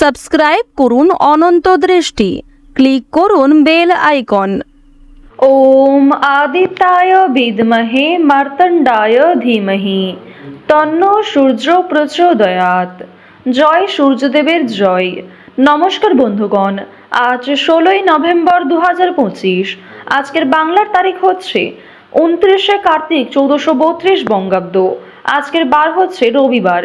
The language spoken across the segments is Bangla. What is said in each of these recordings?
সাবস্ক্রাইব করুন অনন্ত দৃষ্টি। ক্লিক করুন বেল আইকন। ওম আদিত্যায় বিদ্মহে মার্তণ্ডায় ধীমহি। তন্ন সূর্য প্রচোদয়াত জয় সূর্যদেবের জয়। নমস্কার বন্ধুগণ, আজ ষোলোই নভেম্বর দু হাজার পঁচিশ। আজকের বাংলার তারিখ হচ্ছে উনত্রিশে কার্তিক চৌদ্দশো বত্রিশ বঙ্গাব্দ। আজকের বার হচ্ছে রবিবার।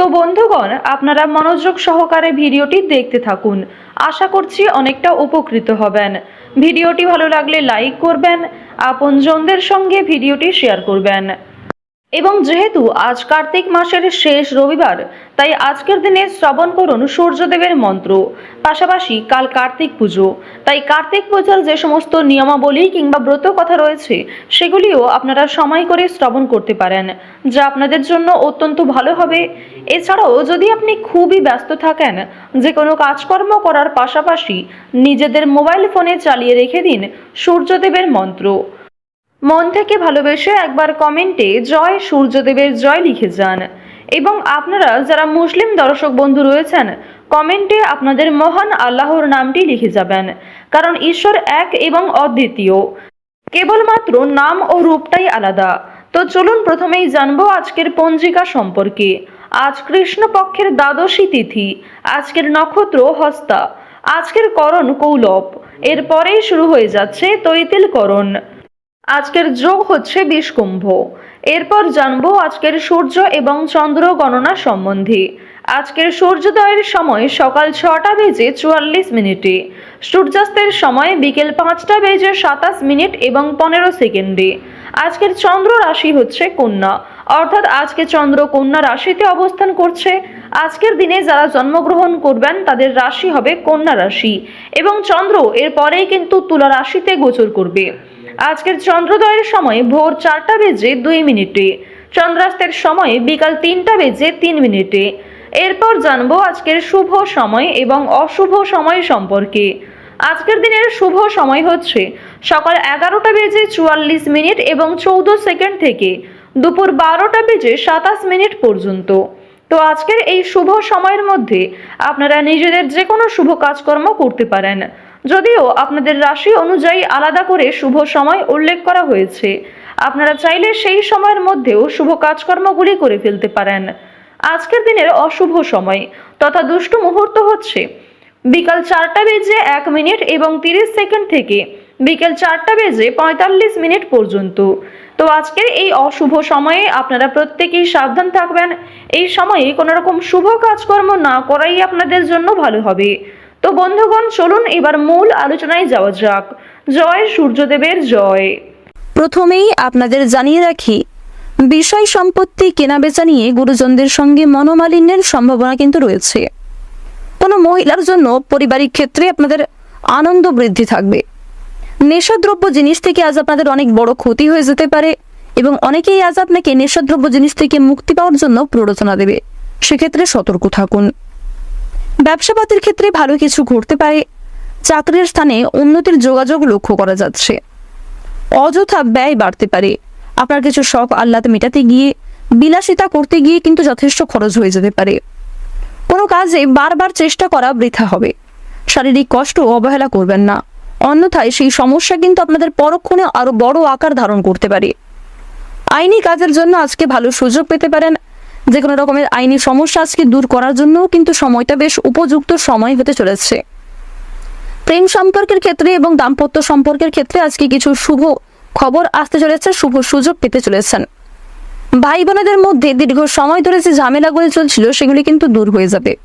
তো বন্ধুগণ, আপনারা মনোযোগ সহকারে ভিডিওটি দেখতে থাকুন। আশা করছি অনেকটা উপকৃত হবেন। ভিডিওটি ভালো লাগলে লাইক করবেন, আপনজনদের সঙ্গে ভিডিওটি শেয়ার করবেন। এবং যেহেতু আজ কার্তিক মাসের শেষ রবিবার, তাই আজকের দিনে শ্রবণ করুন সূর্যদেবের মন্ত্র। পাশাপাশি কাল কার্তিক পুজো। তাই কার্তিক পূজার যে সমস্ত নিয়মাবলী কিংবা ব্রত কথা রয়েছে, সেগুলিও আপনারা সময় করে শ্রবণ করতে পারেন, যা আপনাদের জন্য অত্যন্ত ভালো হবে। এছাড়াও যদি আপনি খুবই ব্যস্ত থাকেন যে কোনো কাজকর্ম করার পাশাপাশি নিজেদের মোবাইল ফোনে চালিয়ে রেখে দিন সূর্যদেবের মন্ত্র। মন থেকে ভালোবেসে একবার কমেন্টে জয় সূর্যদেবের জয় লিখে যান। এবং আপনারা যারা মুসলিম দর্শক বন্ধু রয়েছেন, কমেন্টে আপনাদের মহান আল্লাহর নামটি লিখে যাবেন। কারণ ঈশ্বর এক এবং অদ্বিতীয়। কেবলমাত্র নাম ও রূপটাই আলাদা। তো চলুন প্রথমেই জানব আজকের পঞ্জিকা সম্পর্কে। আজ কৃষ্ণপক্ষের দ্বাদশী তিথি, আজকের নক্ষত্র হস্তা, আজকের করণ কৌলব, এরপরেই শুরু হয়ে যাচ্ছে তৈতিল করণ আজকের যোগ হচ্ছে বিষকুম্ভ, এরপর জানব আজকের সূর্য এবং চন্দ্র গণনা সম্বন্ধে। আজকের সূর্যোদয়ের সময় সকাল ছটা বেজে চুয়াল্লিশ মিনিটে, সূর্যাস্তের সময় বিকেল পাঁচটা বেজে সাতাশ মিনিট এবং পনেরো সেকেন্ডে। আজকের চন্দ্র রাশি হচ্ছে কন্যা অর্থাৎ আজকে চন্দ্র কন্যা রাশিতে অবস্থান করছে। আজকের দিনে যারা জন্মগ্রহণ করবেন, তাদের রাশি হবে কন্যা রাশি এবং চন্দ্র এর পরেই কিন্তু তুলা রাশিতে গোচর করবে। আজকের চন্দ্রোদয়ের সময় ভোর চারটা বেজে দুই মিনিটে, চন্দ্রাস্তের সময় বিকাল তিনটা বেজে তিন মিনিটে। এরপর জানব আজকের শুভ সময় এবং অশুভ সময় সম্পর্কে। আজকের দিনের শুভ সময় হচ্ছে সকাল এগারোটা বেজে চুয়াল্লিশ মিনিট এবং চৌদ্দ সেকেন্ড থেকে দুপুর বারোটা বেজে সাতাশ মিনিট পর্যন্ত। তো আজকের এই শুভ সময়ের মধ্যে আপনারা নিজেদের যে কোনো শুভ কাজকর্ম করতে পারেন। যদিও আপনাদের রাশি অনুযায়ী আলাদা করে শুভ সময় উল্লেখ করা হয়েছে। আপনারা চাইলে সেই সময়ের মধ্যেও শুভ কাজকর্মগুলি করে ফেলতে পারেন। আজকের দিনের অশুভ সময় তথা দুষ্ট মুহূর্ত হচ্ছে বিকাল চারটা বেজে এক মিনিট এবং তিরিশ সেকেন্ড থেকে বিকেল চারটা বেজে পঁয়তাল্লিশ মিনিট পর্যন্ত। তো আজকের এই অশুভ সময়ে আপনারা প্রত্যেকেই সাবধান থাকবেন। এই সময়ে কোনো রকম শুভ কাজকর্ম না করাই আপনাদের জন্য ভালো হবে। তো বন্ধুগণ, চলুন এবার মূল আলোচনায় যাওয়া যাক। জয় সূর্যদেবের জয়। প্রথমেই আপনাদের জানিয়ে রাখি, বিষয় সম্পত্তি কেনাবেচা নিয়ে গুরুজনদের সঙ্গে মনোমালিন্যের সম্ভাবনা কিন্তু রয়েছে। কোনো মহিলার জন্য পারিবারিক ক্ষেত্রে আপনাদের আনন্দ বৃদ্ধি থাকবে। নেশাদ্রব্য জিনিস থেকে আজ আপনাদের অনেক বড় ক্ষতি হয়ে যেতে পারে এবং অনেকেই আজ আপনাকে নেশাদ্রব্য জিনিস থেকে মুক্তি পাওয়ার জন্য প্ররোচনা দেবে। সেক্ষেত্রে সতর্ক থাকুন। ব্যবসাপাতির ক্ষেত্রে ভালো কিছু ঘটতে পারে। চাকরির স্থানে উন্নতির যোগাযোগ লক্ষ্য করা যাচ্ছে। অযথা ব্যয় বাড়তে পারে। আপনার কিছু শখ আহ্লাদ মেটাতে গিয়ে, বিলাসিতা করতে গিয়ে কিন্তু যথেষ্ট খরচ হয়ে যেতে পারে। কোনো কাজে বারবার চেষ্টা করা বৃথা হবে। শারীরিক কষ্ট অবহেলা করবেন না। অন্যথায় সেই সমস্যা কিন্তু আপনাদের পরক্ষণে আরও বড় আকার ধারণ করতে পারে। আইনি কাজের জন্য আজকে ভালো সুযোগ পেতে পারেন। যে কোনো রকমের আইনি সমস্যা আজকে দূর করার জন্যও কিন্তু সময়টা বেশ উপযুক্ত সময় হতে চলেছে। প্রেম সম্পর্কের ক্ষেত্রে এবং দাম্পত্য সম্পর্কের ক্ষেত্রে আজকে কিছু শুভ খবর আসতে চলেছে, শুভ সুযোগ পেতে চলেছেন। ভাই বোনেদের মধ্যে দীর্ঘ সময় ধরে যে ঝামেলাগুলি চলছিল, সেগুলি কিন্তু দূর হয়ে যাবে।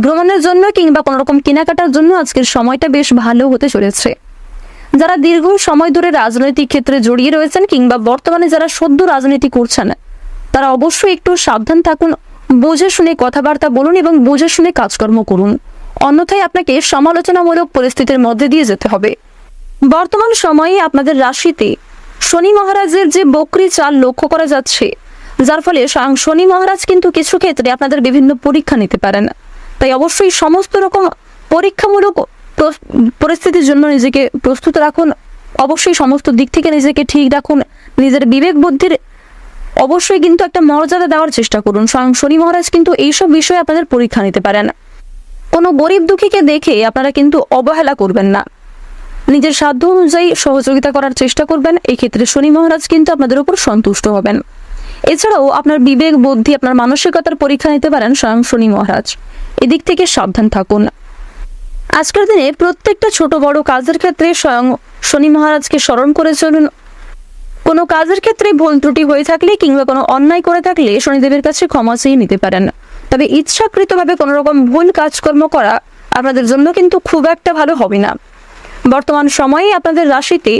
ভ্রমণের জন্য কিংবা কোনো রকম কেনাকাটার জন্য আজকের সময়টা বেশ ভালো হতে চলেছে। যারা দীর্ঘ সময় ধরে রাজনৈতিক ক্ষেত্রে জড়িয়ে রয়েছেন কিংবা বর্তমানে যারা সদ্য রাজনীতি করছেন, তারা অবশ্যই একটু সাবধান থাকুন, বুঝে শুনে কথাবার্তা বলুন এবং বুঝে শুনে কাজকর্ম করুন। অন্যথায় আপনাকে সমালোচনামূলক পরিস্থিতির মধ্যে দিয়ে যেতে হবে। বর্তমান সময়ে আপনাদের রাশিতে শনি মহারাজের যে বকরি চাল লক্ষ্য করা যাচ্ছে, যার ফলে স্বয়ং শনি মহারাজ কিন্তু কিছু ক্ষেত্রে আপনাদের বিভিন্ন পরীক্ষা নিতে পারেন। তাই অবশ্যই সমস্ত রকম পরীক্ষামূলক পরিস্থিতির জন্য নিজেকে প্রস্তুত রাখুন। অবশ্যই সমস্ত দিক থেকে নিজেকে ঠিক রাখুন। নিজের বিবেক বুদ্ধির অবশ্যই কিন্তু একটা মর্যাদা দেওয়ার চেষ্টা করুন। স্বয়ং শনি মহারাজ কিন্তু এইসব বিষয়ে আপনাদের পরীক্ষা নিতে পারেন। কোনো গরিব দুঃখীকে দেখে আপনারা কিন্তু অবহেলা করবেন না। নিজের সাধ্য অনুযায়ী সহযোগিতা করার চেষ্টা করবেন। এই ক্ষেত্রে শনি মহারাজ কিন্তু আপনাদের উপর সন্তুষ্ট হবেন। এছাড়াও আপনার বিবেক, বুদ্ধি, আপনার মানসিকতার পরীক্ষা নিতে পারেন স্বয়ং শনি মহারাজ। এদিক থেকে সাবধান থাকুন। আজকের দিনে প্রত্যেকটা ছোট বড় কাজের ক্ষেত্রে স্বয়ং শনি মহারাজকে স্মরণ করে চলুন। কোনো কাজের ক্ষেত্রে ভুল ত্রুটি হয়ে থাকলে কিংবা কোনো অন্যায় করে থাকলে শনিদেবের কাছে ক্ষমা চেয়ে নিতে পারেন। তবে ইচ্ছাকৃতভাবে কোনো রকম ভুল কাজকর্ম করা আপনাদের জন্য কিন্তু খুব একটা ভালো হবে না। বর্তমান সময়ে আপনাদের রাশিতে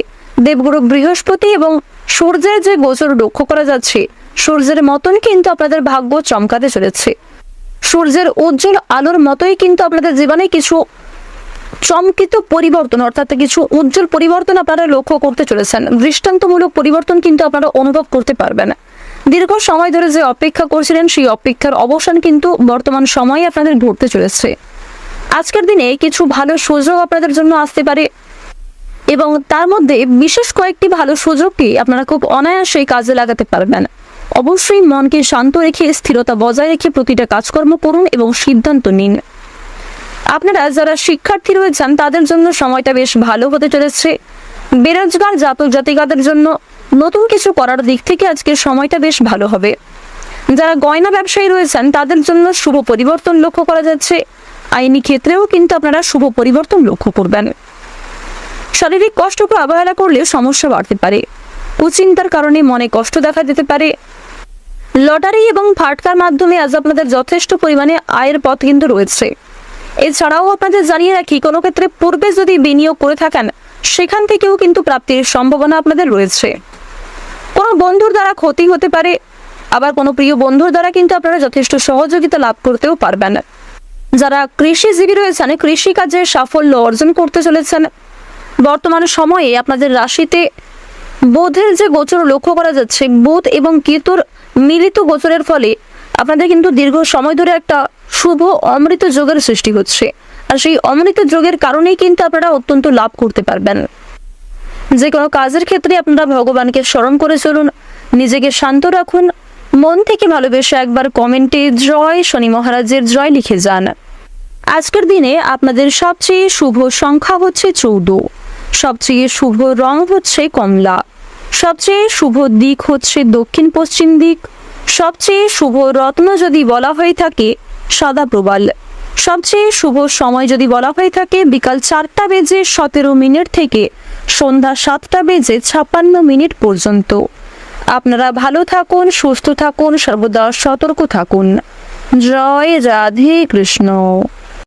দেবগুরু বৃহস্পতি এবং সূর্যের যে গোচর লক্ষ্য করা যাচ্ছে, সূর্যের মতন কিন্তু আপনাদের ভাগ্য চমকাতে চলেছে। সূর্যের উজ্জ্বল আলোর মতোই কিন্তু আপনাদের জীবনে কিছু চমকিত পরিবর্তন, অর্থাৎ কিছু উজ্জ্বল পরিবর্তন আপনারা লক্ষ্য করতে চলেছেন। দৃষ্টান্তমূলক পরিবর্তন কিন্তু আপনারা অনুভব করতে পারবেন। দীর্ঘ সময় ধরে যে অপেক্ষা করছিলেন, সেই অপেক্ষার অবসান কিন্তু বর্তমান সময়ে আপনাদের ঘটতে চলেছে। আজকের দিনে কিছু ভালো সুযোগ আপনাদের জন্য আসতে পারে এবং তার মধ্যে বিশেষ কয়েকটি ভালো সুযোগকে আপনারা খুব অনায়াসেই কাজে লাগাতে পারবেন। অবশ্যই মনকে শান্ত রেখে, স্থিরতা বজায় রেখে প্রতিটা কাজকর্ম করুন এবং সিদ্ধান্ত নিন। আপনারা যারা শিক্ষার্থী রয়েছেন, তাদের জন্য সময়টা বেশ ভালো হতে চলেছে। বেরোজগার, জাতক জাতিকাদের জন্য নতুন কিছু করার দিক থেকে আজকের সময়টা বেশ ভালো হবে। যারা গয়না ব্যবসায়ী রয়েছেন, তাদের জন্য শুভ পরিবর্তন লক্ষ্য করা যাচ্ছে। আইনি ক্ষেত্রেও কিন্তু আপনারা শুভ পরিবর্তন লক্ষ্য করবেন। শারীরিক কষ্টকে অবহেলা করলে সমস্যা বাড়তে পারে। কুচিন্তার কারণে মনে কষ্ট দেখা দিতে পারে। লটারি এবং ফাটকার মাধ্যমে আজ আপনাদের যথেষ্ট পরিমাণে আয়ের পথ কিন্তু রয়েছে। এছাড়াও আপনাদের জানিয়ে রাখি, কোনো ক্ষেত্রে পূর্বে যদি বিনিয়োগ করে থাকেন, সেখান থেকেও কিন্তু প্রাপ্তির সম্ভাবনা আপনাদের রয়েছে। কোনো বন্ধুর দ্বারা ক্ষতি হতে পারে, আবার কোনো প্রিয় বন্ধুর দ্বারা কিন্তু আপনারা যথেষ্ট সহযোগিতা লাভ করতেও পারবেন। যারা কৃষিজীবী রয়েছেন, কৃষিকাজে সাফল্য অর্জন করতে চলেছেন, বর্তমান সময়ে আপনাদের রাশিতে বোধের যে গোচর লক্ষ্য করা যাচ্ছে, বোধ এবং কেতুর মিলিত গোচরের ফলে আপনাদের কিন্তু দীর্ঘ সময় ধরে একটা শুভ অমৃত যোগের সৃষ্টি হচ্ছে। আর সেই অমৃত যোগের কারণেই কিন্তু আপনারা অত্যন্ত লাভ করতে পারবেন। যে কোনো কাজের ক্ষেত্রে আপনারা ভগবানকে স্মরণ করে চলুন, নিজেকে শান্ত রাখুন, মন থেকে ভালোবেসে একবার কমেন্টে জয় শনি মহারাজের জয় লিখে যান। আজকের দিনে আপনাদের সবচেয়ে শুভ সংখ্যা হচ্ছে চৌদ্দ। সবচেয়ে শুভ রং হচ্ছে কমলা। সবচেয়ে শুভ দিক হচ্ছে দক্ষিণ পশ্চিম দিক। সবচেয়ে শুভ রত্ন যদি বলা হয়ে থাকে, সাদা প্রবাল। সবচেয়ে শুভ সময় যদি বলা হয়ে থাকে, বিকাল চারটা বেজে সতেরো মিনিট থেকে সন্ধ্যা সাতটা বেজে ছাপ্পান্ন মিনিট পর্যন্ত। আপনারা ভালো থাকুন, সুস্থ থাকুন, সর্বদা সতর্ক থাকুন। জয় রাধে কৃষ্ণ।